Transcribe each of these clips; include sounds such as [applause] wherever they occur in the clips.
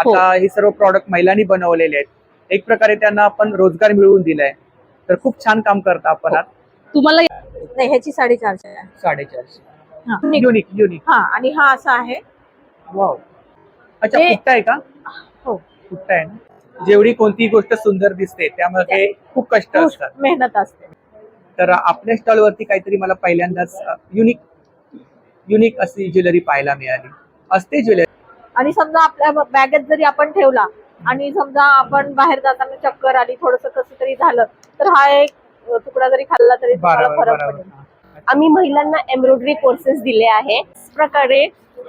आता हे सर्व प्रॉडक्ट महिलांनी बनवलेले आहेत. एक प्रकारे त्यांना आपण रोजगार मिळवून दिलाय. तर खूप छान काम करता आपण आज. तुम्हाला नाही ह्याची साडेचारशे आहे. साडेचारशे. हा. युनिक युनिक हा आणि हा असा आहे. वाव अच्छा हे- फुट्टा आहे का? हो. फुट्टा आहे? ना जेवढी कोणतीही गोष्ट सुंदर दिसते त्यामध्ये खूप कष्ट खूप असतात. मेहनत असते. तर आपल्या स्टॉल वरती काहीतरी मला पहिल्यांदाच युनिक युनिक अशी ज्वेलरी पाहायला मिळाली. असते ज्वेलरी. आणि समजा आपल्या बॅगेत जरी आपण ठेवला आणि समजा आपण बाहेर जाताना चक्कर आली थोडस कसं तरी झालं तर हा एक तुकडा जरी खाल्ला तरी फरक पडेल आम्ही महिलांना एम्ब्रॉयडरी कोर्सेस दिले आहे प्रकारे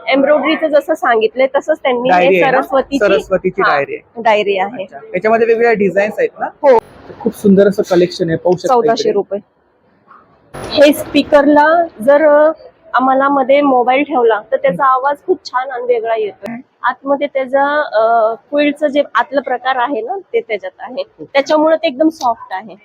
एम्ब्रॉयडरीचं जसं सांगितलंय तसंच त्यांनी हे ना? सरस्वतीची डायरी आहे डायरी आहे. त्याच्यामध्ये वेगवेगळ्या डिझाईन्स आहेत ना हो. खूप सुंदर असं कलेक्शन आहे चौदाशे. रुपये हे स्पीकरला जर आम्हाला मध्ये मोबाईल ठेवला तर त्याचा आवाज खूप छान आणि वेगळा येतो आतमध्ये त्याचा क्विल्डचं जे आतलं प्रकार आहे ना ते त्याच्यात आहे त्याच्यामुळे ते एकदम सॉफ्ट आहे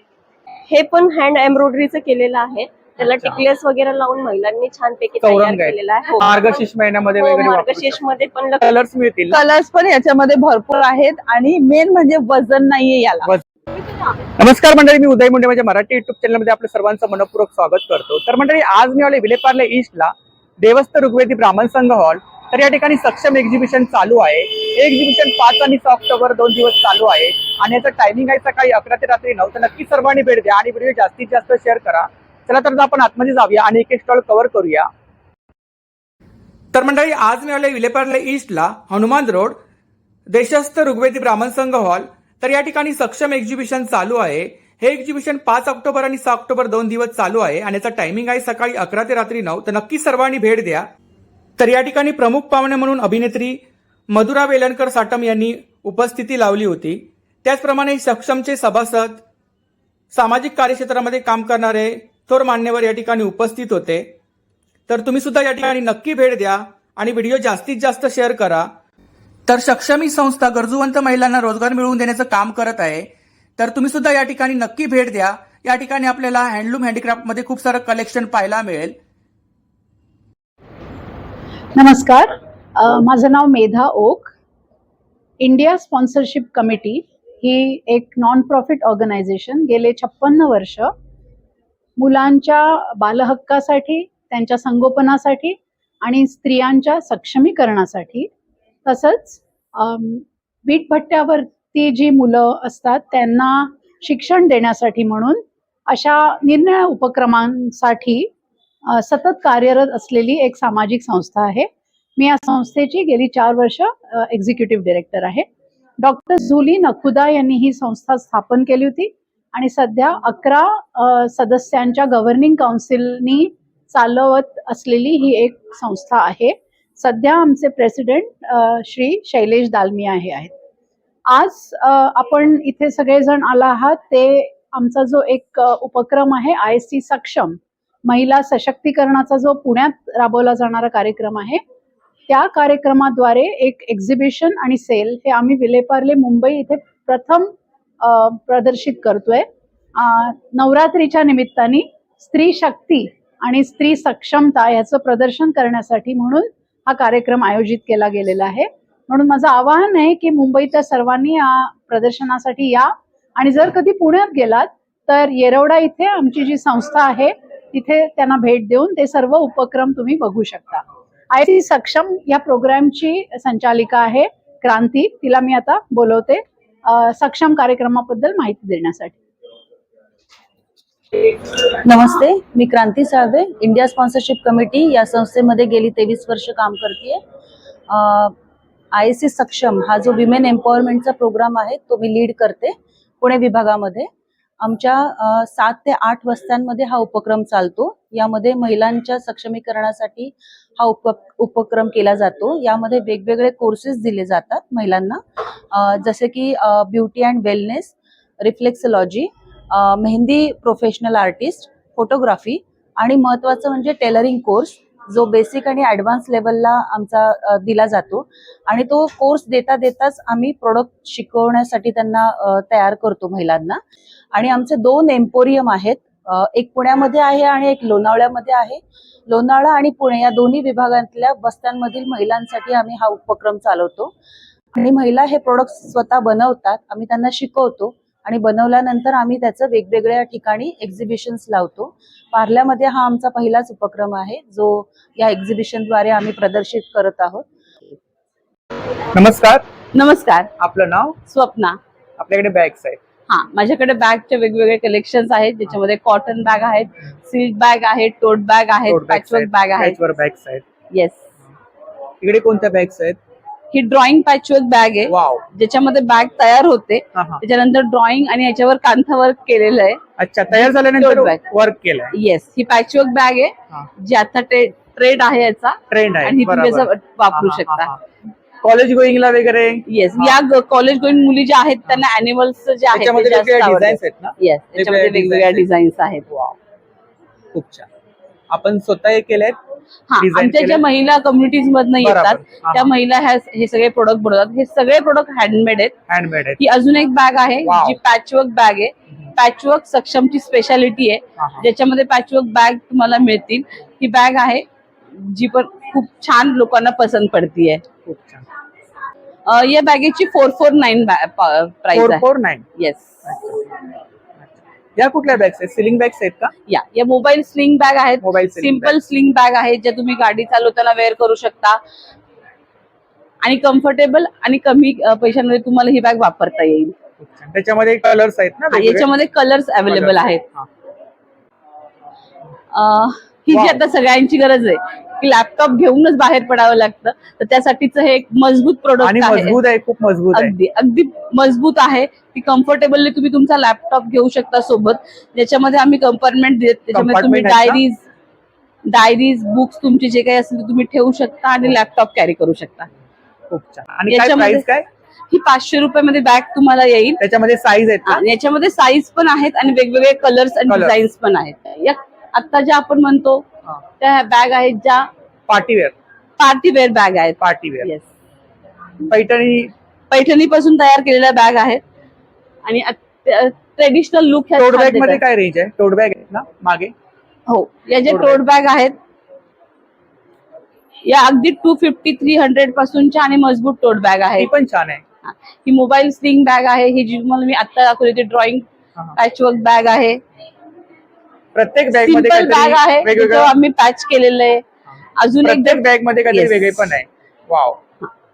हे पण हँड एम्ब्रॉयडरीचं केलेलं आहे त्याला. टिकलेस वगैरे लावून महिलांनी छानपैकी तयार. केलेला आहे हो. मार्गशीर्ष महिन्यामध्ये हो, मार्गशीर्षमध्ये पण कलर्स मिळतील? कलर्स पण याच्यामध्ये भरपूर आहेत आणि मेन म्हणजे वजन नाहीये याला नमस्कार मंडळी मी उदय मुंडे. माझ्या मराठी युट्यूब चॅनलमध्ये आपलं सर्वांचं मनपूर्वक स्वागत करतो. तर मंडळी आज मी आले विलेपार्ले ईस्टला देवस्थ ऋग्वेदी ब्राह्मण संघ हॉल. तर या ठिकाणी सक्षम एक्झिबिशन चालू आहे. एक्झिबिशन पाच आणि सहा ऑक्टोबर दोन दिवस चालू आहे. आणि याचं टायमिंग आहे सकाळी अकरा ते रात्री नऊ. तर नक्की सर्वांनी भेट द्या आणि व्हिडिओ जास्तीत जास्त शेअर करा. चला तर आपण आतमध्ये जाऊया आणि एक एक स्टॉल कव्हर करूया. तर मंडळी आज मी आले विलेपार्ले ईस्टला हनुमान रोड देशस्थ ऋग्वेदी ब्राह्मण संघ हॉल. तर या ठिकाणी सक्षम एक्झिबिशन चालू आहे. हे एक्झिबिशन पाच ऑक्टोबर आणि सहा ऑक्टोबर दोन दिवस चालू आहे आणि याचा टायमिंग आहे सकाळी अकरा ते रात्री नऊ. तर नक्की सर्वांनी भेट द्या. तर या ठिकाणी प्रमुख पाहुणे म्हणून अभिनेत्री मधुरा वेलणकर साटम यांनी उपस्थिती लावली होती. त्याचप्रमाणे सक्षमचे सभासद सामाजिक कार्यक्षेत्रामध्ये काम करणारे थोर मान्यवर या ठिकाणी उपस्थित होते. तर तुम्ही सुद्धा या ठिकाणी नक्की भेट द्या आणि व्हिडिओ जास्तीत जास्त शेअर करा. तर सक्षम ही संस्था गरजूवंत महिलांना रोजगार मिळवून देण्याचं काम करत आहे. तर तुम्ही सुद्धा या ठिकाणी नक्की भेट द्या. या ठिकाणी आपल्याला हँडलूम हँडीक्राफ्टमध्ये खूप सारं कलेक्शन पाहायला मिळेल. नमस्कार. माझं नाव Medha Oak. India sponsorship committee ही एक नॉन प्रॉफिट ऑर्गनायझेशन गेले छप्पन्न वर्ष मुलांच्या बालहक्कासाठी त्यांच्या संगोपनासाठी आणि स्त्रियांच्या सक्षमीकरणासाठी तसंच बीट वीटभट्ट्यावरती जी मुलं असतात त्यांना शिक्षण देण्यासाठी म्हणून अशा निर्णय उपक्रमांसाठी सतत कार्यरत असलेली एक सामाजिक संस्था आहे. मी या संस्थेची गेली चार वर्ष एक्झिक्युटिव्ह डिरेक्टर आहे. डॉक्टर झुली नखुदा यांनी ही संस्था स्थापन केली होती आणि सध्या अकरा सदस्यांच्या गव्हर्निंग काउन्सिलनी चालवत असलेली ही एक संस्था आहे. सध्या आमचे प्रेसिडेंट श्री शैलेश दालमिया हे आहेत. आज आपण इथे सगळेजण आला आहात. ते आमचा जो एक उपक्रम आहे आय एस सी सक्षम महिला सशक्तीकरणाचा जो पुण्यात राबवला जाणारा कार्यक्रम आहे त्या कार्यक्रमाद्वारे एक एक्झिबिशन आणि सेल हे आम्ही विलेपार्ले मुंबई इथे प्रथम प्रदर्शित करतोय. नवरात्रीच्या निमित्ताने स्त्री शक्ती आणि स्त्री सक्षमता याचं प्रदर्शन करण्यासाठी म्हणून हा कार्यक्रम आयोजित केला गेलेला आहे. म्हणून माझं आवाहन आहे की मुंबईतल्या सर्वांनी या प्रदर्शनासाठी या. आणि जर कधी पुण्यात गेलात तर येरवडा इथे आमची जी संस्था आहे तिथे त्यांना भेट देऊन ते सर्व उपक्रम तुम्ही बघू शकता. आय सी सक्षम या प्रोग्रामची संचालिका आहे क्रांती तिला मी आता बोलवते. सक्षम कार्यक्रमाबद्दल माहिती देण्यासाठी. नमस्ते मी Kranti Salve India sponsorship committee या संस्थेमध्ये गेली तेवीस वर्ष काम करते आय सी सक्षम हा जो विमेन एम्पॉवरमेंटचा प्रोग्राम आहे तो मी लीड करते पुणे विभागामध्ये. आमच्या सात ते आठ वस्त्यांमध्ये हा उपक्रम चालतो. यामध्ये महिलांच्या सक्षमीकरणासाठी हा उप उपक्रम केला जातो. यामध्ये वेगवेगळे कोर्सेस दिले जातात महिलांना. जसे की beauty and wellness reflexology mehndi professional artist photography आणि महत्वाचं म्हणजे टेलरिंग कोर्स जो बेसिक आणि ॲडव्हान्स लेवलला आमचा दिला जातो. आणि तो कोर्स देता देताच आम्ही प्रोडक्ट शिकवण्यासाठी त्यांना तयार करतो महिलांना. आणि आमचे दोन एम्पोरियम आहेत. एक पुण्यामध्ये आहे आणि एक लोणावळ्यामध्ये आहे. लोणावळा आणि पुणे या दोन्ही विभागातल्या वस्त्यांमधील महिलांसाठी आम्ही हा उपक्रम चालवतो. आणि महिला हे प्रोडक्ट स्वतः बनवतात. आम्ही त्यांना शिकवतो. आणि बनवल्यानंतर आम्ही त्याचं वेगवेगळ्या ठिकाणी एक्झिबिशन्स लावतो. पार्ल्यामध्ये हा आमचा पहिलाच उपक्रम आहे जो या एक्झिबिशनद्वारे आम्ही प्रदर्शित करत आहोत. नमस्कार. नमस्कार. आपलं नाव? स्वप्ना. आपल्याकडे बॅग्स आहेत. हा माझ्याकडे बॅगचे वेगवेगळे कलेक्शन्स आहेत ज्याच्यामध्ये कॉटन बॅग आहेत सिल्क बॅग आहेत टोट बॅग आहेत पॅचवर्क बॅग आहेत येस इकडे कोणत्या बॅग्स आहेत? ही ड्रॉइंग पॅचवर्क बॅग आहे. वाव ज्याच्यामध्ये बॅग तयार होते. हा त्याच्यानंतर ड्रॉइंग आणि याच्यावर कांथावर्क केलेलं आहे. अच्छा तयार झाल्यानंतर Tote bag. वर्क केलंय. येस ही पॅचवर्क बॅग. आहे जी आता ट्रेड आहे याचा. ट्रेंड आहे आणि तुम्ही वापरू शकता. कॉलेज गोईंगला वगैरे? येस. या कॉलेज गोईंग मुली ज्या आहेत त्यांना अॅनिमल्स जे आहेत त्याच्यामध्ये वेगवेगळ्या आवडतात. डिझाईन्स आहेत ना? येस त्याच्यामध्ये वेगवेगळ्या वेगवेगळ्या designs डिझाईन्स आहेत. खूप छान. आपण स्वतः हे हा design आमच्या ज्या? महिला कम्युनिटीज मधनं. येतात त्या. महिला ह्या हे सगळे प्रोडक्ट बनवतात. हे सगळे प्रोडक्ट हँडमेड आहेत. हँडमेड आहेत. ही अजून एक बॅग आहे. जी पॅचवर्क बॅग आहे. पॅचवर्क सक्षमची स्पेशालिटी आहे. ज्याच्यामध्ये पॅचवर्क बॅग तुम्हाला मिळतील. ही बॅग आहे जी पण खूप छान लोकांना पसंत पडतीये. या बॅगेची four four nine price four nine yes या कुठल्या बॅग्स आहेत? सिलिंग बॅग्स आहेत का? या. या मोबाईल स्लिंग बॅग आहेत. मोबाईल सिंपल स्लिंग बॅग आहेत ज्या तुम्ही गाडी चालवताना वेअर करू शकता. आणि कम्फर्टेबल आणि कमी अं, पैशांमध्ये तुम्हाला ही बॅग वापरता येईल. त्याच्यामध्ये कलर्स आहेत ना हा, वेगवेगळे? याच्यामध्ये कलर्स अवेलेबल. आहेत. हा. अं, ही जी Wow. आता सगळ्यांची गरज आहे की लॅपटॉप घेऊनच बाहेर पडावं लागतं. तर त्यासाठीच हे एक मजबूत प्रोडक्ट आहे. मजबूत आहे खूप मजबूत आहे. अगदी अगदी मजबूत आहे. ती कम्फर्टेबली तुम्ही तुमचा लॅपटॉप घेऊ शकता सोबत. ज्याच्यामध्ये आम्ही कंपार्टमेंट देत त्याच्यामध्ये तुम्ही का? डायरीज डायरीज बुक्स तुमचे जे काही असतील ते तुम्ही ठेवू शकता आणि लॅपटॉप कॅरी करू शकता. आणि काय याच्यामध्ये- काय? ही पाचशे रुपयामध्ये बॅग तुम्हाला येईल. त्याच्यामध्ये साईज आहेत का? आणि याच्यामध्ये साईज पण आहेत आणि वेगवेगळे कलर्स आणि. डिझाईन्स पण आहेत. या आता ज्या आपण म्हणतो हा. त्या बॅग आहेत ज्या पार्टीवेअर पार्टी वेअर बॅग आहेत. Partywear yes Paithani Paithani. पासून तयार केलेल्या बॅग आहेत. आणि ट्रेडिशनल लुक टोट बॅगमध्ये काय रेंज आहे? टोट बॅग आहेत ना मागे? हो. या ज्या Tote टोट बॅग आहेत या अगदी टू फिफ्टी थ्री हंड्रेड पासूनच्या आणि मजबूत टोट बॅग ती आहेत पण छान आहे. ही. मोबाईल स्लिंग बॅग आहे. ही जी तुम्हाला मी आता दाखवली ड्रॉइंग हा, हा. पॅचवर्क बॅग आहे. प्रत्येक बॅगमध्ये बॅग आहे काहीतरी वेगवेगळं आम्ही पॅच केलेलं आहे. अजून एक प्रत्येक बॅगमध्ये काहीतरी Yes. वेगळे पण आहे. वाव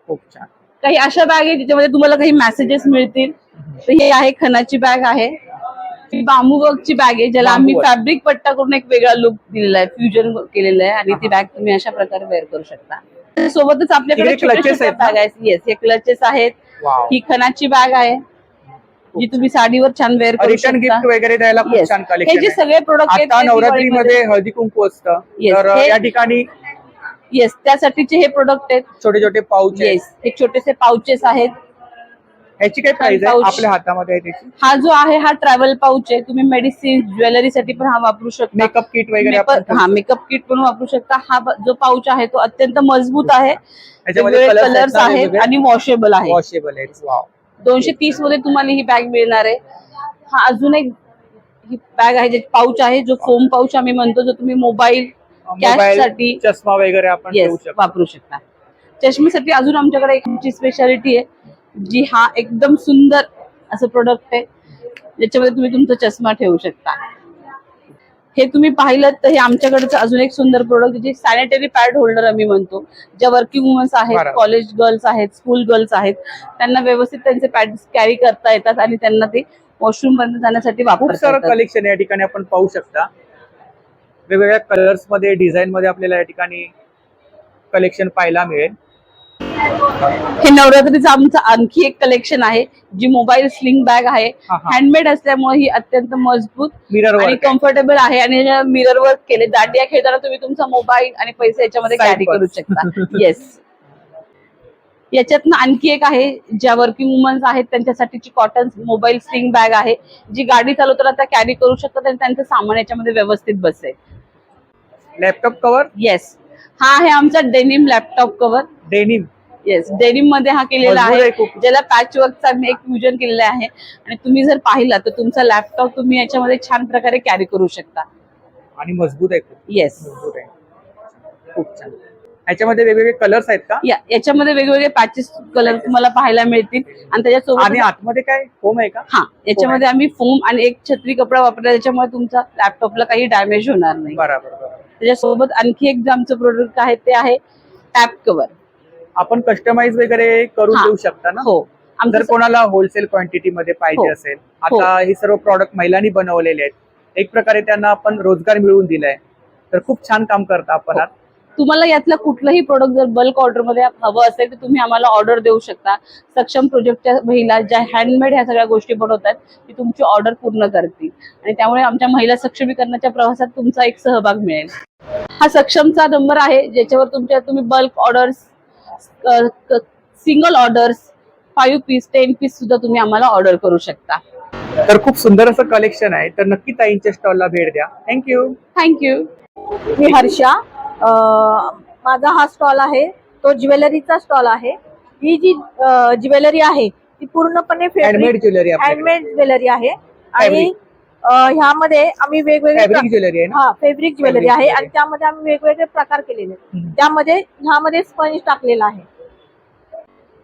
खूप छान. काही अशा बॅग आहे ज्याच्यामध्ये तुम्हाला काही मेसेजेस मिळतील. तर ही आहे खनाची बॅग आहे. ही बांबू वर्कची बॅग आहे ज्याला आम्ही बांबू work. फॅब्रिक पट्टा करून एक वेगळा लुक दिलेला आहे फ्युजन केलेलं आहे. आणि ती बॅग तुम्ही अशा प्रकारे वेअर करू शकता. सोबतच आपल्याकडे clutches आहेत ना? बॅग आहेत. येस हे क्लचेस आहेत. वाव ही खनाची बॅग आहे. जी तुम्ही साडीवर छान वेअर करू रिटर्न गिफ्ट वगैरे द्यायला खूप Yes. छान हे जे कलेक्शन सगळे प्रोडक्ट आता नवरात्रीमध्ये हळदी कुंकू असतं. Yes. तर हे- या ठिकाणी येस त्यासाठीचे हे प्रोडक्ट आहेत. छोटे छोटे पाऊच येस हे छोटेसे पाउचेस आहेत. ह्याची काय प्राइस आहे? pouch. आपल्या हातामध्ये आहे त्याची? हा जो आहे हा ट्रॅव्हल पाऊच आहे. तुम्ही मेडिसिन ज्वेलरी साठी पण हा वापरू शकता. मेकअप किट वगैरे मेकअप- हा मेकअप किट पण वापरू शकता. हा ब- जो पाऊच आहे तो अत्यंत मजबूत आहे. त्याच्यामध्ये कलर्स आहेत आणि वॉशेबल आहे. वॉशेबल वाव दोनशे तीसमध्ये तुम्हाला ही बॅग मिळणार आहे. हा अजून एक ही बॅग आहे जे पाऊच आहे जो फोम पाऊच आम्ही म्हणतो जो तुम्ही मोबाईल कॅश मोबाईल साठी चष्मा वगैरे आपण वापरू शकता. चष्मेसाठी अजून आमच्याकडे एक स्पेशालिटी आहे जी हा एकदम सुंदर असं प्रोडक्ट आहे. ज्याच्यामध्ये तुम्ही तुमचा चष्मा ठेवू शकता. हे तुम्ही पाहिलं तर हे आमच्याकडचं अजून एक सुंदर प्रोडक्ट जे सॅनिटरी पॅड होल्डर आम्ही म्हणतो. ज्या वर्किंग वुमन्स आहेत. कॉलेज गर्ल्स आहेत स्कूल गर्ल्स आहेत त्यांना व्यवस्थित त्यांचे पॅड कॅरी करता येतात आणि त्यांना ते वॉशरूम पर्यंत जाण्यासाठी येतात. कलेक्शन या ठिकाणी आपण पाहू शकता. वेगवेगळ्या कलर्समध्ये डिझाईन मध्ये आपल्याला या ठिकाणी कलेक्शन पाहायला मिळेल. हे नवरात्रीचं आमचं आणखी एक कलेक्शन आहे जी मोबाईल स्लिंग बॅग आहे. हँडमेड असल्यामुळे ही अत्यंत मजबूत मिरर आणि कम्फर्टेबल आहे आणि मिरर वर्क केले. दांडिया खेळताना तुम्ही तुमचा मोबाईल आणि पैसे याच्यामध्ये कॅरी करू. शकता. [laughs] येस याच्यातनं आणखी एक आहे ज्या वर्किंग वुमन्स आहेत त्यांच्यासाठीची कॉटन मोबाईल स्लिंग बॅग आहे. जी गाडी चालवताना त्या कॅरी करू शकतात आणि त्यांचं सामान याच्यामध्ये व्यवस्थित बसेल. लॅपटॉप कव्हर येस हा आहे आमचा denim laptop cover denim yes डेनिममध्ये हा केलेला आहे. ज्याला पॅच वर्कचा मी एक फ्युजन केलेलं आहे. आणि तुम्ही जर पाहिला तर तुमचा लॅपटॉप तुम्ही याच्यामध्ये छान प्रकारे कॅरी करू शकता. आणि मजबूत आहे खूप. येस मजबूत आहे. खूप छान. ह्याच्यामध्ये वेगवेगळे कलर्स आहेत का? या याच्यामध्ये वेगवेगळे पॅचेस कलर तुम्हाला पाहायला मिळतील. आणि त्याच्यासोबत आणि आतमध्ये काय? होम आहे का? हा याच्यामध्ये आम्ही फोम आणि एक छत्री कपडा वापरला त्याच्यामुळे तुमच्या लॅपटॉपला काही डॅमेज होणार नाही. बरोबर बरोबर. त्याच्यासोबत आणखी एक जे आमचं प्रोडक्ट आहे ते आहे टॅप कव्हर आपण कस्टमाइज वगैरे करून हा. देऊ शकता ना हो जर कोणाला होलसेल क्वांटिटी मध्ये पाहिजे हो. असेल आता हे सर्व प्रॉडक्ट महिलांनी बनवलेले आहेत एक प्रकारे त्यांना आपण रोजगार मिळवून दिलाय तर खूप छान काम करता आपण हो. आहात. तुम्हाला यातलं कुठलंही प्रोडक्ट जर बल्क ऑर्डरमध्ये हवं असेल तर तुम्ही आम्हाला ऑर्डर देऊ शकता सक्षम प्रोजेक्टच्या महिला ज्या हँडमेड ह्या सगळ्या गोष्टी बनवतात ती तुमची ऑर्डर पूर्ण करतील आणि त्यामुळे आमच्या महिला सक्षमीकरणाच्या प्रवासात तुमचा एक सहभाग मिळेल हा सक्षमचा नंबर आहे ज्याच्यावर तुमच्या तुम्ही bulk orders single orders five piece ten piece सुद्धा तुम्ही आम्हाला ऑर्डर करू शकता. तर खूप सुंदर असं कलेक्शन आहे. तर नक्की ताईंच्या स्टॉलला भेट द्या. थँक्यू थँक्यू मी हर्षा. माझा हा स्टॉल आहे. तो ज्वेलरीचा स्टॉल आहे. ही जी ज्वेलरी आहे ती पूर्णपणे हँडमेड ज्वेलरी हँडमेड ज्वेलरी आहे. आणि ह्यामध्ये आम्ही वेगवेगळे ज्वेलरी आहे ना? हा फेब्रिक ज्वेलरी आहे. आणि त्यामध्ये आम्ही वेगवेगळे प्रकार केलेले. आहेत. त्यामध्ये ह्यामध्ये स्पंज टाकलेला आहे.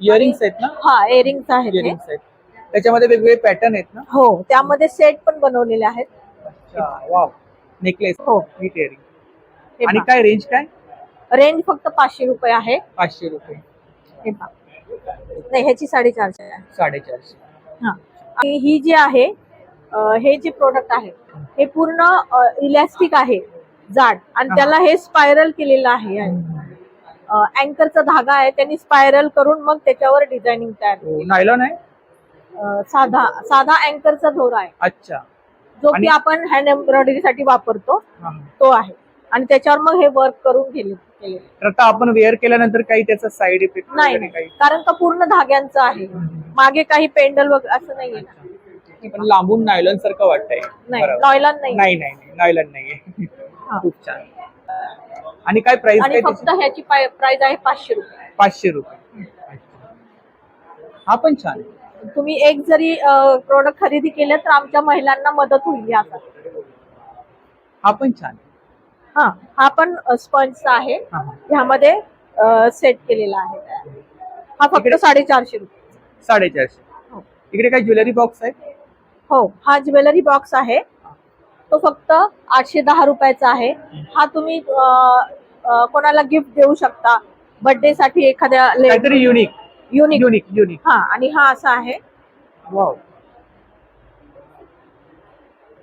इयरिंग्स आहेत ना? हा एअरिंग्स आहेत हे. इयरिंग्स आहेत. त्याच्यामध्ये वेगवेगळे पॅटर्न आहेत ना? हो त्यामध्ये सेट पण बनवलेले आहेत. वाव नेकलेस हो. इयरिंग हे आणि. काय रेंज काय? रेंज फक्त पाचशे रुपये आहे. पाचशे रुपये. हे पहा. नाही ह्याची साडेचारशे आहे. साडेचारशे. हा. आणि ही जी आहे हे जे प्रोडक्ट आहे हे पूर्ण इलॅस्टिक आहे जाड. आणि हा. त्याला हे स्पायरल केलेलं आहे. अँकरचा धागा आहे त्यांनी स्पायरल करून मग त्याच्यावर डिझायनिंग तयार. नायलॉन आहे? अं, साधा साधा अँकरचा दोरा आहे. अच्छा. जो की आपण हँड एम्ब्रॉयडरी साठी वापरतो हा, हा. तो आहे. आणि त्याच्यावर मग हे वर्क करून आहे. तर आता आपण वेअर केल्यानंतर काही त्याचा साईड इफेक्ट नाही कारण का पूर्ण धाग्यांचं आहे. मागे काही पेंडल वगैरे असं नाहीये ना. पण लांबून नायलॉन सारखं वाटतंय नाही बरोबर. नाही नाही नाही नाही नायलॉन नाहीये हा. खूप छान आणि काय प्राइस आणि काय फक्त? ह्याची प्राइस आहे पाचशे रुपये पाचशे रुपये. हा पण छान आहे. तुम्ही एक जरी प्रोडक्ट खरेदी केलं तर आमच्या महिलांना मदत होईल यासाठी हा पण छान आहे. हा हा पण स्पंजचा आहे हा, हा. ह्यामध्ये सेट केलेला आहे हा फक्त साडेचारशे रुपये साडेचारशे हो. इकडे काय ज्वेलरी बॉक्स आहे हो हा ज्वेलरी बॉक्स आहे. तो फक्त आठशे दहा रुपयाचा आहे. हा तुम्ही कोणाला गिफ्ट देऊ शकता. बर्थडे साठी एखाद्या काहीतरी युनिक युनिक युनिक युनिक हा आणि हा असा आहे. वाव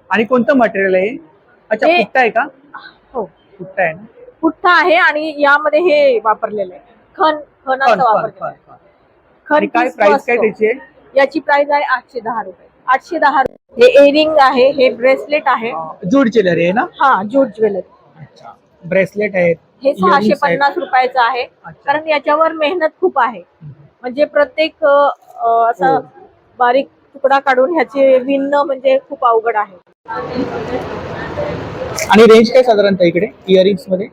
आणि कोणतं मटेरियल आहे? अच्छा हे- पुट्टा आहे का? हो. पुट्टा आहे? ना पुठ्ठा आहे आणि यामध्ये हे वापरलेलं आहे. खन फन, खनाचा फन, वापर फन, फन. आणि काय प्राइस काय त्याची आहे? याची प्राइस आहे आठशे दहा रुपये. आठशे दहा रुपये. हे एअरिंग आहे हे ब्रेसलेट आहे. जूट ज्वेलरी आहे ना? हा जूट ज्वेलरी. अच्छा. ब्रेसलेट आहेत हे सहाशे earrings आहेत. पन्नास रुपयाचं आहे. अच्छा. कारण याच्यावर मेहनत खूप आहे. म्हणजे प्रत्येक अ, अ, असं हो. बारीक तुकडा काढून ह्याचे विणणं म्हणजे खूप अवघड आहे. आणि रेंज काय साधारणतः इकडे? इयरिंग्समध्ये?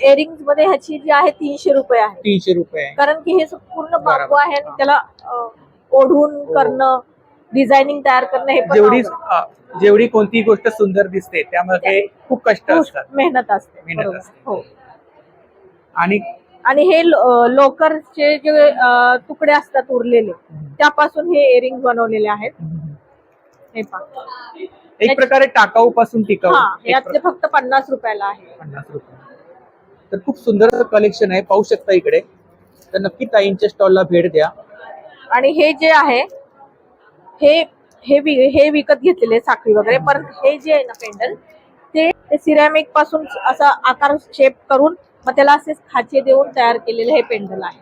एअरिंगमध्ये ह्याची जी आहे तीनशे रुपये आहे. तीनशे रुपये आहे. कारण की हे पूर्ण बांबू बरोबर. आहे आणि त्याला अ, ओढून करणं डिझायनिंग तयार करणं हे पण जेवढी जेवढी कोणती गोष्ट सुंदर दिसते त्यामध्ये खूप कष्ट असतात. मेहनत असते. मेहनत बरोबर. असते. हो. आणि आणि हे लोकरचे जे अ, तुकडे असतात उरलेले त्यापासून हे एअरिंग बनवलेले आहेत. हे पहा. एक प्रकारे टाकाऊ पासून टिकाऊ. हा एक यातले फक्त पन्नास रुपयाला आहे. पन्नास रुपये. तर खूप सुंदर कलेक्शन आहे. पाहू शकता इकडे. तर नक्की ताईंच्या स्टॉलला भेट द्या. आणि हे जे आहे हे हे हे विकत घेतलेले साखळी वगैरे. पण हे जे आहे ना पेंडल ते ते सिरॅमिकपासून असा आकार शेप करून मग त्याला असे खाचे देऊन तयार केलेले हे पेंडल आहे.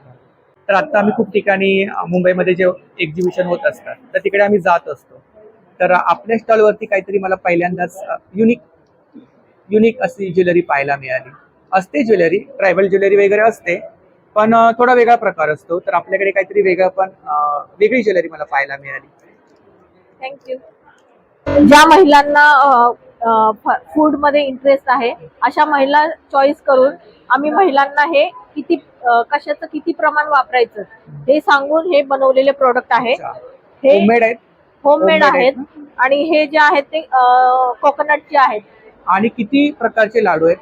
तर आता आम्ही खूप ठिकाणी मुंबईमध्ये जे एक्झिबिशन होत असतात तर तिकडे आम्ही जात असतो. तर आपल्या स्टॉलवरती काहीतरी मला पहिल्यांदाच युनिक युनिक अशी ज्वेलरी पाहायला मिळाली. असते ज्वेलरी ट्रायबल ज्वेलरी वगैरे असते पण थोडा वेगळा प्रकार असतो. तर आपल्याकडे काहीतरी वेगळं पण वेगळी ज्वेलरी मला पाहायला मिळाली. थँक्यू ज्या महिलांना फूडमध्ये इंटरेस्ट आहे अशा महिला चॉईस करून आम्ही महिलांना हे किती कशाचं किती प्रमाण वापरायचं हे सांगून हे बनवलेले प्रोडक्ट आहे. हे होममेड आहेत? होममेड आहेत. आणि हे जे आहेत ते कोकोनटचे आहेत. आणि किती प्रकारचे लाडू आहेत?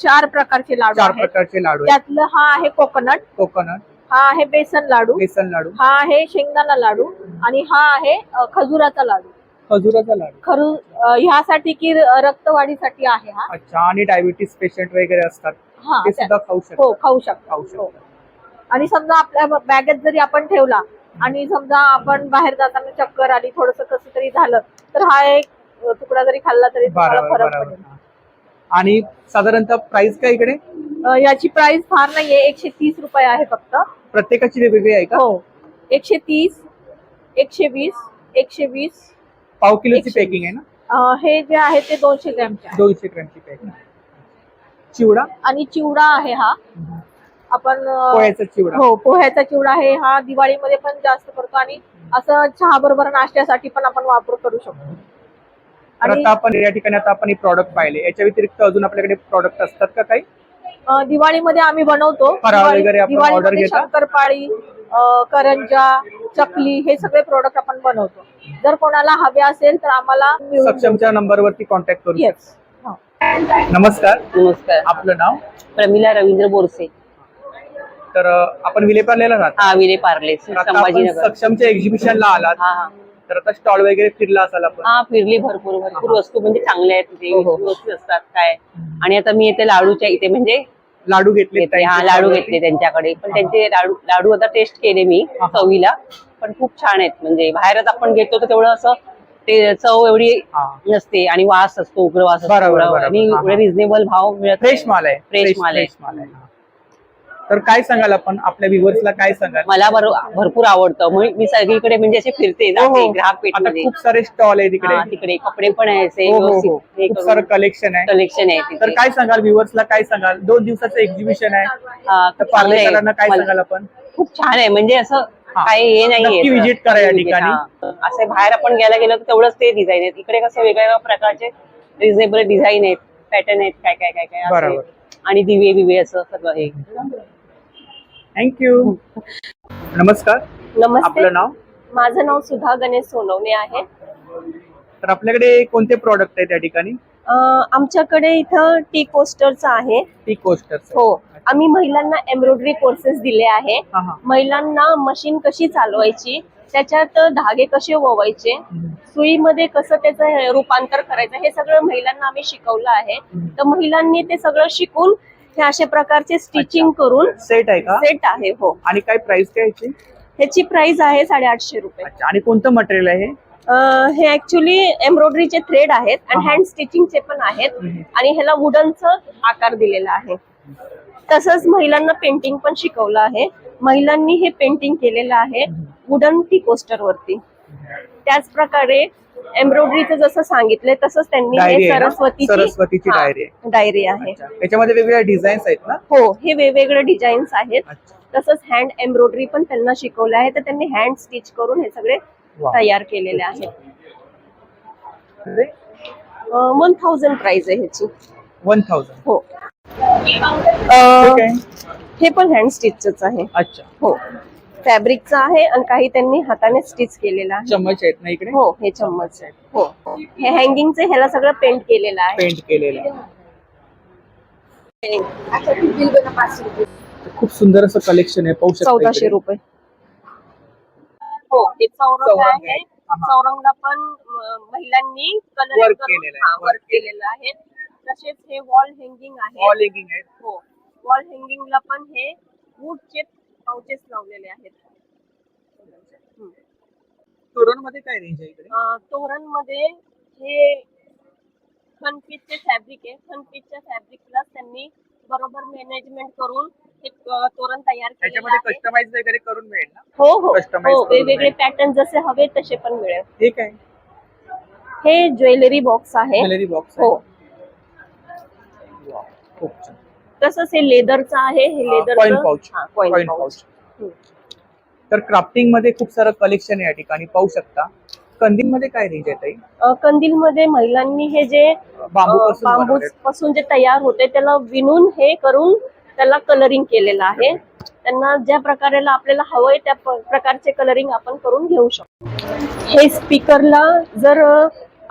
चार प्रकारचे लाडू चार प्रकारचे लाडू त्यातलं हा आहे कोकोनट कोकोनट हा आहे बेसन लाडू. बेसन लाडू. हा आहे शेंगदाणा लाडू. आणि हा आहे खजुराचा लाडू. खजुराचा लाडू. खरू ह्यासाठी की रक्तवाढीसाठी आहे हा. अच्छा आणि डायबिटीस पेशंट वगैरे असतात हा ते त्या- सुद्धा खाऊ हो खाऊ शकतो खाऊ हो. शकतात आणि समजा आपल्या बॅगेत जरी आपण ठेवला आणि समजा आपण बाहेर जाताना चक्कर आली थोडस कसं तरी झालं तर हा एक अं, तुकडा जरी खाल्ला तरी तुम्हाला बरोबर फरक बरोबर पडेल. हा. आणि साधारणतः प्राइस काय इकडे? अं, याची प्राइस फार नाहीये एकशे तीस रुपये आहे फक्त. प्रत्येकाची वेगवेगळी आहे का? हो. एकशे तीस एकशे वीस एकशे वीस. पाव किलोची एकशे पॅकिंग आहे ना? अं, हे जे आहे ते दोनशे ग्रॅमचे आहे. दोनशे ग्रॅमची पॅकिंग चिवडा? आणि चिवडा आहे हा. आपण अं, पोह्याचा चिवडा. हो पोह्याचा चिवडा आहे हा. दिवाळीमध्ये पण जास्त करतो आणि असं चहा बरोबर नाश्त्यासाठी पण आपण वापर करू शकतो. तर आणि आता आपण या ठिकाणी आता आपण हे प्रॉडक्ट पाहिले. याच्या व्यतिरिक्त अजून आपल्याकडे प्रॉडक्ट असतात का काही? अं, दिवाळीमध्ये आम्ही बनवतो. फराळ दिवाळी- वगैरे आपण दिवाळीमध्ये order घेता? शंकरपाळी करंजा चकली हे सगळे प्रोडक्ट आपण बनवतो. जर कोणाला हवे असेल तर आम्हाला सक्षमच्या नंबरवरती कॉन्टॅक्ट करू. येस शकता. नमस्कार. नमस्कार. आपलं नाव? प्रमिला रवींद्र बोरसे. तर आपण विलेपार्लेला राहतो हा विले पार्ले. संभाजीनगर. सक्षमच्या एक्झिबिशनला आलात. हा हा. तर आता स्टॉल वगैरे फिरला असाल आपण? हा फिरली भरपूर भरपूर वस्तू म्हणजे चांगल्या आहेत. तिथे हो, हो, हो. वस्तू असतात काय. आणि आता मी येते लाडूच्या इथे म्हणजे लाडू घेतले हा लाडू घेतले त्यांच्याकडे. पण त्यांचे लाडू लाडू आता टेस्ट केले मी. चवीला पण खूप छान आहेत. म्हणजे बाहेरच आपण घेतो तर तेवढं असं ते चव एवढी नसते आणि वास असतो उग्र वास असतो. आणि. एवढे रिझनेबल भाव मिळत फ्रेश माल आहे. फ्रेश माल आहे. तर काय सांगाल आपण? आपल्या व्ह्युअर्सला काय सांगाल? मला भर- भरपूर आवडतं. मग मी सगळीकडे म्हणजे असे फिरते हो, जाते हो. ग्राहक आता पेठमध्ये खूप सारे स्टॉल आहे तिकडे. हा, तिकडे कपडे पण आहे असे हो, हो, हो. खूप सारं कलेक्शन आहे. कलेक्शन आहे तर तिथे काय सांगाल व्ह्युअर्सला काय सांगाल? दोन दिवसाचं एक्झिबिशन आहे. हा, तर खूप चांगलं आहे. पार्लेकरांना काय मला- सांगाल आपण? खूप छान आहे. म्हणजे असं हा. काही हे नाही visit करा या ठिकाणी. असे बाहेर आपण गेला गेलो तर तेवढंच ते डिझाईन आहेत. इकडे कसं वेगवेगळ्या प्रकारचे रिझनेबल डिझाईन आहेत पॅटर्न आहेत काय काय काय काय असे. बरोबर. आणि दिवे बिवे असं सगळं हे. थँक्यू नमस्कार. नमस्ते. आपलं नाव? माझं नाव सुधा गणेश सोनवणे आहे. तर आपल्याकडे कोणते प्रॉडक्ट आहेत या ठिकाणी? अं, आमच्याकडे इथं टी कोस्टरचं आहे. टी कोस्टर हो. आम्ही महिलांना एम्ब्रॉयडरी कोर्सेस दिले आहे. हा हा. महिलांना मशीन कशी चालवायची? त्याच्यात धागे कसे ओवायचे सुईमध्ये कसं त्याचं रूपांतर करायचं हे सगळं महिलांना आम्ही शिकवलं आहे. तर महिलांनी ते सगळं शिकून हे अशा प्रकारचे स्टिचिंग करून सेट आहे का? सेट आहे हो. आणि काय प्राइस काय याची? ह्याची प्राइस आहे साडेआठशे रुपये. अच्छा. आणि कोणतं मटेरियल आहे हे? अं, हे ऍक्च्युली एम्ब्रॉयडरीचे थ्रेड आहेत आणि हा. हँड स्टिचिंगचे पण आहेत. आणि ह्याला वुडनचं आकार दिलेला आहे. तसंच महिलांना पेंटिंग पण शिकवलं आहे. महिलांनी हे पेंटिंग केलेलं आहे वुडन टी कोस्टर वरती. त्याच प्रकारे एम्ब्रॉयडरीचं जसं सांगितलंय तसंच त्यांनी डायरी हे आहे ना? सरस्वतीची सरस्वतीची डायरी आहे. डायरी आहे. अच्छा. त्याच्यामध्ये वेगवेगळ्या डिझाईन्स आहेत ना? हो हे वेगवेगळे डिझाईन्स आहेत. अच्छा. तसंच हँड एम्ब्रॉयडरी पण त्यांना शिकवलं आहे. तर त्यांनी हँड स्टिच करून हे सगळे वा. तयार केलेले आहेत. वन थाउजंड प्राइस आहे ह्याची. वन थाउजंड हो. हे पण हँड स्टिचच आहे. अच्छा. हो. फॅब्रिकचं आहे आणि काही त्यांनी हाताने स्टिच केलेलं आहे. चम्मच आहेत ना इकडे? हो हे चम्मच आहे हो. हे हँगिंगचे ह्याला सगळं पेंट केलेलं आहे. पेंट केलेलं आहे. खूप सुंदर असं कलेक्शन आहे. पाहू शकता चौदाशे. रुपये. हो हे चौरंग आहे. चौरंगला पण महिलांनी कलर. वर्क केलेलं आहे. तसेच हे वॉल हँगिंग आहे Wall hanging आहेत. हो. वॉल हँगिंगला पण हे वूडचे पाउचेस लावलेले आहेत. हम्म. तोरणमध्ये काय रेंज आहे इकडे? तोरणमध्ये हे खनपीसचे फॅब्रिक आहे. खनपीसच्या फॅब्रिकला त्यांनी बरोबर मॅनेजमेंट करून हे तोरण तयार केलेलं त्याच्यामध्ये आहे. कस्टमाइज वगैरे करून मिळेल ना? हो हो. Customize हो करून वेगवेगळे. पॅटर्न जसे हवे तसे पण मिळेल. ठीक आहे हे ज्वेलरी बॉक्स आहे. ज्वेलरी बॉक्स हो. खूप छान तसंच हे लेदरचं आहे हे leather coin pouch coin coin pouch pouch तर क्राफ्टिंगमध्ये खूप सारं कलेक्शन या ठिकाणी पाहू शकता. कंदील मध्ये काय रेंज आहे ताई? कंदील मध्ये महिलांनी हे जे बांबू पासून बांबू बनवलेत. पासून जे तयार होते त्याला विणून हे करून त्याला कलरिंग केलेलं आहे. त्यांना ज्या प्रकारेला आपल्याला हवंय त्या प- प्रकारचे कलरिंग आपण करून घेऊ शकतो. हे स्पीकरला जर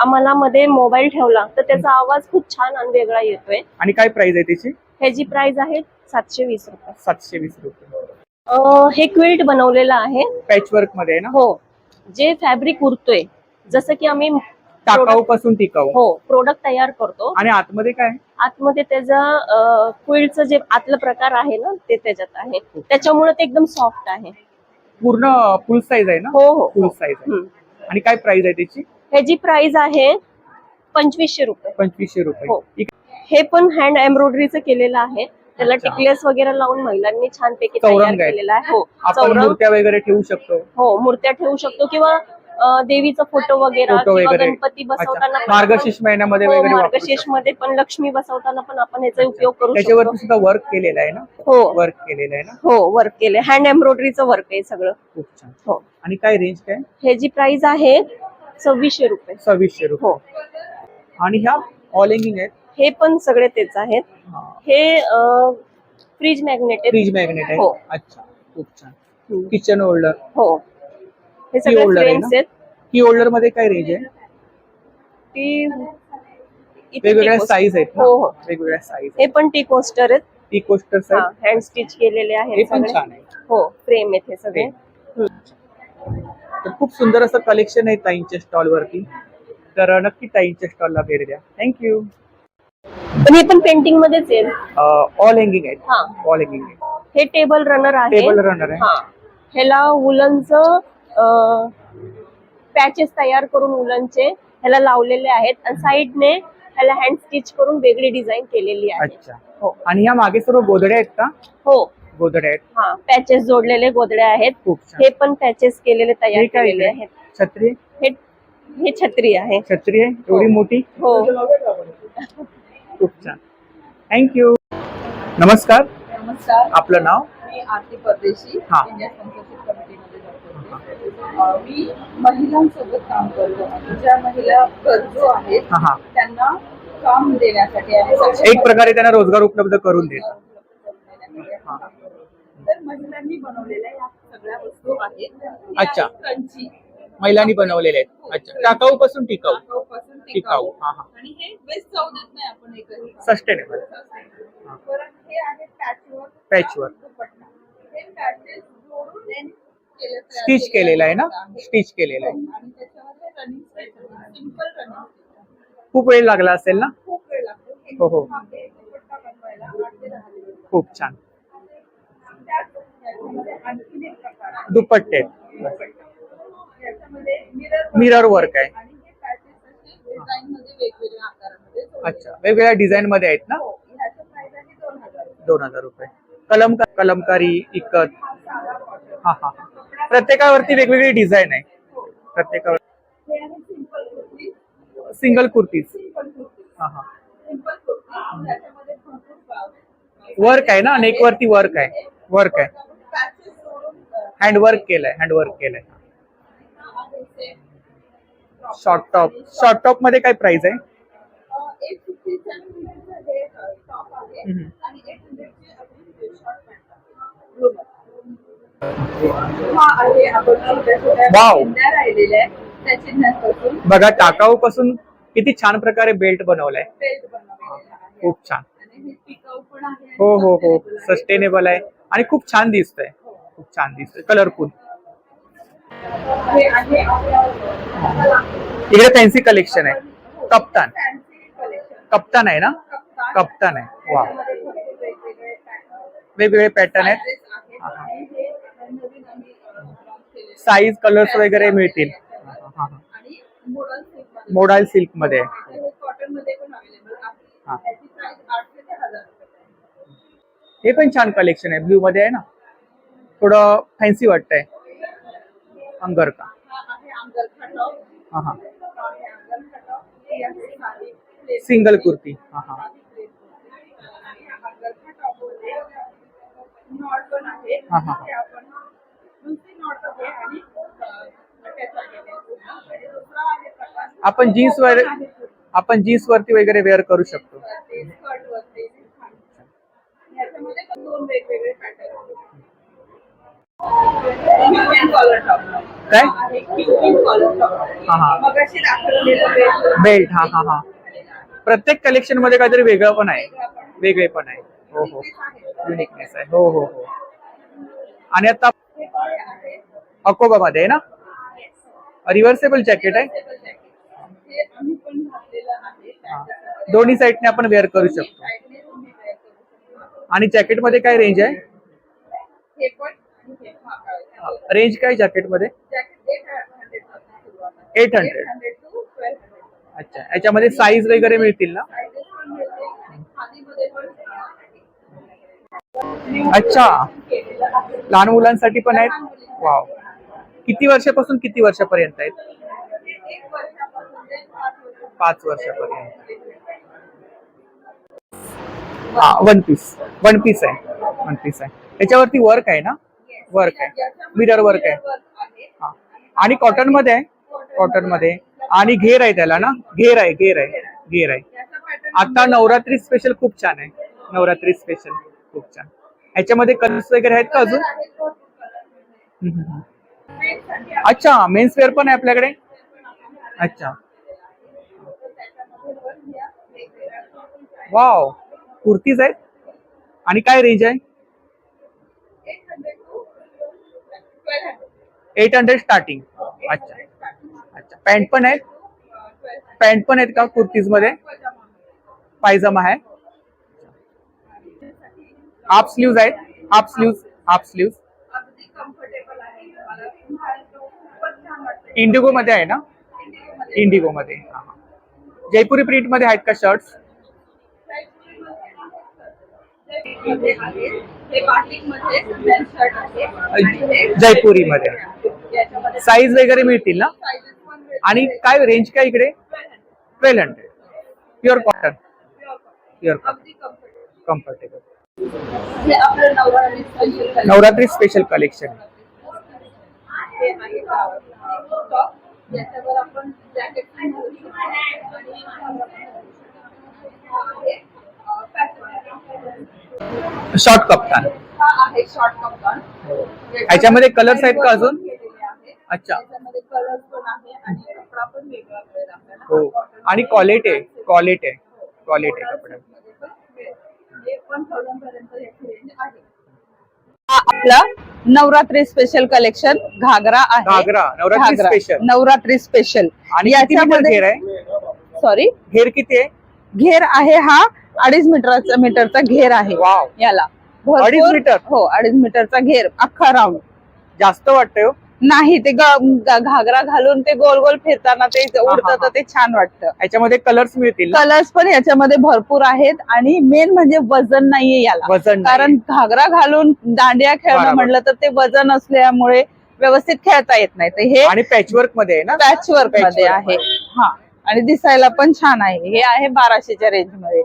आम्हाला मध्ये मोबाईल ठेवला तर त्याचा आवाज खूप छान आणि वेगळा येतोय. आणि काय प्राइस आहे त्याची? ह्याची प्राइस आहे सातशे वीस रुपये. सातशे वीस रुपये. अं, हे क्विल्ट बनवलेलं आहे. पॅच वर्कमध्ये आहे ना? हो. जे फॅब्रिक उरतोय जसं की आम्ही टाकाऊ पासून टिकाऊ. हो प्रोडक्ट तयार करतो. आणि आतमध्ये काय? आतमध्ये त्याचं क्विल्टचं जे आतलं प्रकार आहे ना ते त्याच्यात आहे. त्याच्यामुळे ते एकदम सॉफ्ट आहे. पूर्ण फुल साईज आहे ना? हो हो. फुल साईज आहे. हम्म. आणि काय प्राइस आहे त्याची? ह्याची प्राइस आहे पंचवीसशे रुपये. पंचवीसशे रुपये. हो. हे पण हँड एम्ब्रॉयडरीचं केलेलं आहे. त्याला अच्छा. टिकलेस वगैरे लावून महिलांनी छानपैकी चौरंग तयार आहे. केलेलं आहे. हो. आपण चौरंग मूर्त्या वगैरे ठेवू शकतो. हो मूर्त्या ठेवू शकतो किंवा अं, देवीचा फोटो वगैरे फोटो किंवा वगैरे. गणपती बसवताना अच्छा. पण मार्गशीर्ष महिन्यामध्ये हो, वगैरे वापरू मार्गशीर्ष शकतो. मध्ये पण लक्ष्मी बसवताना पण आपण ह्याचा उपयोग करू शकतो. त्याच्यावरती सुद्धा वर्क केलेलं आहे ना? हो. वर्क केलेलं आहे ना? हो वर्क केले हँड एम्ब्रॉयडरीचं वर्क आहे सगळं. खूप छान. हो. आणि काय रेंज काय? ह्याची प्राइस आहे सव्वीसशे रुपये. सव्वीसशे रुपये. हो. आणि ह्या ऑल हँगिंग आहेत? हे पण सगळे तेच आहेत. हे. फ्रीज मॅग्नेट आहेत. फ्रीज मॅग्नेट आहे हो. अच्छा. खूप छान. किचन होल्डर हो. हे सगळे आहे ना? आहेत. की होल्डरमध्ये काय रेंज आहे? ती वेगवेगळ्या साईज आहेत हो हो. वेगवेगळ्या साईज हे पण टी कोस्टर आहेत. टी कोस्टर हँड स्टिच केलेले हे आहेत पण सगळे. छान आहे हो फ्रेम आहेत हे सगळे. तर खूप सुंदर असं कलेक्शन आहे ताईंच्या स्टॉल वरती. तर नक्की ताईंच्या स्टॉलला भेट द्या. थँक्यू पण हे पण पेंटिंग मध्येच आहे. ऑल हँगिंग आहेत. हा. ऑल हँगिंग आहे हे टेबल रनर आहे. टेबल रनर आहे. हा. ह्याला वुलनचं पॅचेस तयार करून वुलनचे ह्याला लावलेले आहेत. आणि साईडने ह्याला हँड स्टिच करून वेगळी डिझाईन केलेली आहे. अच्छा. हो. आणि ह्या मागे सर्व गोधड्या आहेत का? हो. गोधड्या आहेत. हा पॅचेस जोडलेले गोदड्या आहेत. खूप छान. हे पण पॅचेस केलेले तयार हे काय केलेले? आहेत. छत्री? हे हे छत्री आहे. छत्री आहे? एवढी मोठी? हो. खूप छान. थँक्यू नमस्कार. नमस्कार. आपलं नाव? मी आरती परदेशी हा. इंडिया स्पॉन्सरशिप कमिटीमध्ये जॉब करते अं, मी महिलांसोबत काम करतो आणि ज्या महिला गरजू आहेत हा हा. त्यांना काम देण्यासाठी आणि सक्षम एक प्रकारे त्यांना रोजगार उपलब्ध करून देतात देण्यासाठी. तर महिलांनी बनवलेल्या या सगळ्या वस्तू आहेत. अच्छा. कंची महिलांनी बनवलेले आहेत. अच्छा. टाकाऊ पासून टिकाऊ. टाकाऊपासून टिकाऊ. टिकाऊ. हा हा. आणि हे वेस्ट जाऊ देत नाही आपण एकही. सस्टेनेबल परत हे आहे पॅचवर्क पॅचवर दुपट्टा. हे पॅचेस जोडून केलं स्टिच केलेलं आहे ना. स्टिच केलेलं आहे. आणि त्याच्यामध्ये रनिंग सिंपल रनिंग खूप वेळ लागला असेल ना? खूप वेळ लागतो. हो, हो. मागे दुपट्टा बनवायला आठ ते दहा दिवस. खूप छान त्याच याच्यामध्ये आणखीन एक प्रकार आहे दुपट्टे. मिरर वर्क आहे. हे अच्छा. वेगवेगळ्या डिझाईन मध्ये आहेत ना? हो, दोन हजार रुपये. कलम कलमकारी इकत. हा हा. प्रत्येकावरती वेगवेगळी डिझाईन आहे. प्रत्येकावर हे कुर्ती. सिंगल कुर्तीज. हा हा. वर्क आहे ना? नेक वरती वर्क आहे. वर्क आहे. पॅचेस सोडून हँड वर्क केलंय हँड वर्क केलंय. शॉर्ट टॉप शॉर्ट टॉपमध्ये काय प्राइस आहे? चिन्हांपासून. बघा टाकाऊ पासून किती छान प्रकारे बेल्ट बनवलाय. खूप छान. हे हो हो. सस्टेनेबल आहे. आणि खूप छान दिसतंय. खूप छान दिसतंय. कलरफुल इकडे फॅन्सी कलेक्शन आहे. कप्तान. कप्तान आहे ना? कप्तान आहे. वा वेगवेगळे पॅटर्न आहेत. हे साईज कलर्स वगैरे मिळतील. मोडल सिल्कमध्ये आहे. मध्ये कॉटनमध्ये पण अवेलेबल हा. आहे त्याची प्राइस आठशे ते हजार रुपये आहे. हे पण छान कलेक्शन आहे. ब्ल्यू मध्ये आहे ना? थोडं फॅन्सी वाटतंय. अंगरखा हा हा. सिंगल कुर्ती. हा हा. हा हा आपण जीन्स वर आपण जीन्स वरती वगैरे वेअर करू शकतो. ते स्कर्ट वरती छान. याच्यामध्ये पण दोन वेगवेगळे पॅटर्न काय? बेल्ट बेल्ट हा हा. हा प्रत्येक कलेक्शनमध्ये काहीतरी वेगळं पण आहे. वेगळे पण आहे. हो हो. युनिकनेस आहे. हो हो हो. आणि आता अकोबा मध्ये आहे ना? रिव्हर्सेबल जॅकेट आहे. दोन्ही साईडने आपण वेअर करू शकतो साईडने तुम्ही wear करू शकता. आणि जॅकेटमध्ये काय रेंज आहे? रेंज काय जॅकेटमध्ये jacket 800 पासून सुरुवात आहे. 800 800 to 1200 अच्छा. याच्यामध्ये साईज वगैरे मिळतील ना? अच्छा. लहान मुलांसाठी पण आहेत? वाव किती वर्षापासून किती वर्षापर्यंत आहेत? पाच वर्षापर्यंत. हा वन पीस वन पीस आहे. वन पीस आहे. याच्यावरती वर्क आहे ना? वर्क आहे. मिरर वर्क आहे. हा. आणि कॉटनमध्ये? आहे कॉटनमध्ये. आणि घेर आहे त्याला ना? घेर आहे घेर आहे. घेर आहे. आता नवरात्री स्पेशल खूप छान आहे. नवरात्री स्पेशल खूप छान. याच्यामध्ये कलर्स वगैरे आहेत का अजून? अच्छा मेन्स वेअर पण आहे आपल्याकडे? अच्छा. वाव कुर्तीज आहेत. आणि काय रेंज आहे? एट हंड्रेड स्टार्टिंग अच्छा. अच्छा. पॅन्ट पण आहेत? पॅन्ट पण आहेत का कुर्तीजमध्ये? पायजमा आहे. हाफ स्लीव्ज आहेत. हाफ स्लीव्ज हाफ स्लीव्ज आहे इंडिगो मध्ये आहे ना? इंडिगो मध्ये. जयपुरी प्रिंटमध्ये आहेत का शर्ट्समध्ये आहे हे बाटिकमध्ये शर्ट आहे आणि हे जयपुरी मध्ये साईज वगैरे मिळतील ना. आणि काय रेंज काय इकडे? Twelve hundred pure cotton pure अगदी कम्फर्टेबल नवरात्री स्पेशल कलेक्शन आपण शॉर्ट कप्तान. हा आहे शॉर्ट कप्तान. याच्यामध्ये colours आहेत का अजून? अच्छा. त्याच्यामध्ये कलर पण आहे आणि कपडा पण वेगळा मिळेल आपल्याला हो आणि क्वालिटी आहे. क्वालिटी आहे. क्वालिटी आहे पण. हे वन थाउजंड पर्यंत याची रेंज आहे. हा आपला नवरात्री स्पेशल कलेक्शन घागरा आहे. घागरा. नवरात्री घागरा. स्पेशल नवरात्री स्पेशल आणि किती मीटर घेर आहे? सॉरी घेर किती आहे? घेर आहे हा अडीच मीटरचा मीटरचा घेर आहे वाव. याला. भरपूर- अडीच मीटर? हो अडीच मीटरचा घेर. अख्खा राऊंड. जास्त वाटतंय हो. नाही ते ग- ग- घागरा घालून ते गोल गोल फिरताना ते उडतं तर ते छान वाटतं. याच्यामध्ये कलर्स मिळतील ना? कलर्स पण याच्यामध्ये भरपूर आहेत आणि मेन म्हणजे वजन नाहीये याला. वजन कारण घागरा घालून दांडिया खेळणं बरोबर. म्हणलं तर ते वजन असल्यामुळे व्यवस्थित खेळता येत नाही. तर हे आणि पॅचवर्कमध्ये आहे ना? पॅच वर्कमध्ये Patchwork आहे. हा. आणि दिसायला पण छान आहे. हे आहे बाराशेच्या रेंजमध्ये.